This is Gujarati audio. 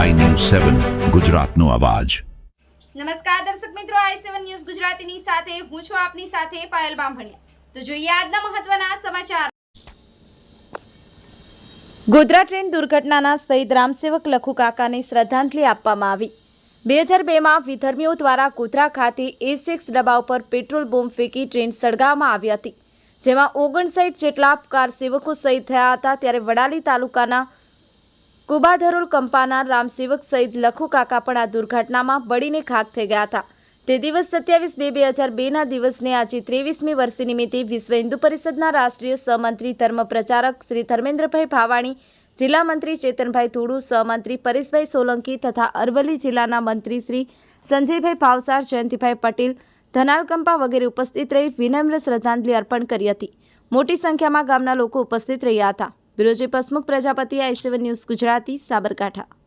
સેવન ગુજરાતનો અવાજ. નમસ્કાર દર્શક મિત્રો આઈ સેવન ન્યૂઝ ગુજરાતીની સાથે હું છું આપની સાથે પાયલ બામભણિયા. તો જોઈએ આજના મહત્વના સમાચાર. ગોધરા ટ્રેન દુર્ઘટનાના શહીદ રામસેવક લખુ કાકાને શ્રદ્ધાંજલિ આપવામાં આવી. બે હજાર બેમાં વિધર્મીઓ દ્વારા ગોધરા ખાતે એ સિક્સ ડબ્બા ઉપર પેટ્રોલ બોમ્બ ફેંકી ટ્રેન સળગાવવામાં આવી હતી જેમાં ઓગણસાઠ જેટલા કાર સેવકો શહીદ થયા હતા ત્યારે વડાલી તાલુકાના કુબાધરોલ કંપાના રામસેવક સહિત લખુ કાકા પણ આ દુર્ઘટનામાં બળીને ખાક થઈ ગયા હતા. તે દિવસ સત્યાવીસ બે બે હજાર બેના દિવસને આજે ત્રેવીસમી વર્ષ નિમિત્તે વિશ્વ હિન્દુ પરિષદના રાષ્ટ્રીય સહમંત્રી ધર્મ પ્રચારક શ્રી ધર્મેન્દ્રભાઈ ભાવાણી, જિલ્લા મંત્રી ચેતનભાઈ થોડુ સહમંત્રી પરેશભાઈ સોલંકી તથા અરવલ્લી જિલ્લાના મંત્રી શ્રી સંજયભાઈ ભાવસાર, જયંતિભાઈ પટેલ ધનાલકંપા વગેરે ઉપસ્થિત રહી વિનમ્ર શ્રદ્ધાંજલિ અર્પણ કરી હતી. મોટી સંખ્યામાં ગામના લોકો ઉપસ્થિત રહ્યા હતા. Bureau chief Prajapati I news Gujarati Sabarkantha.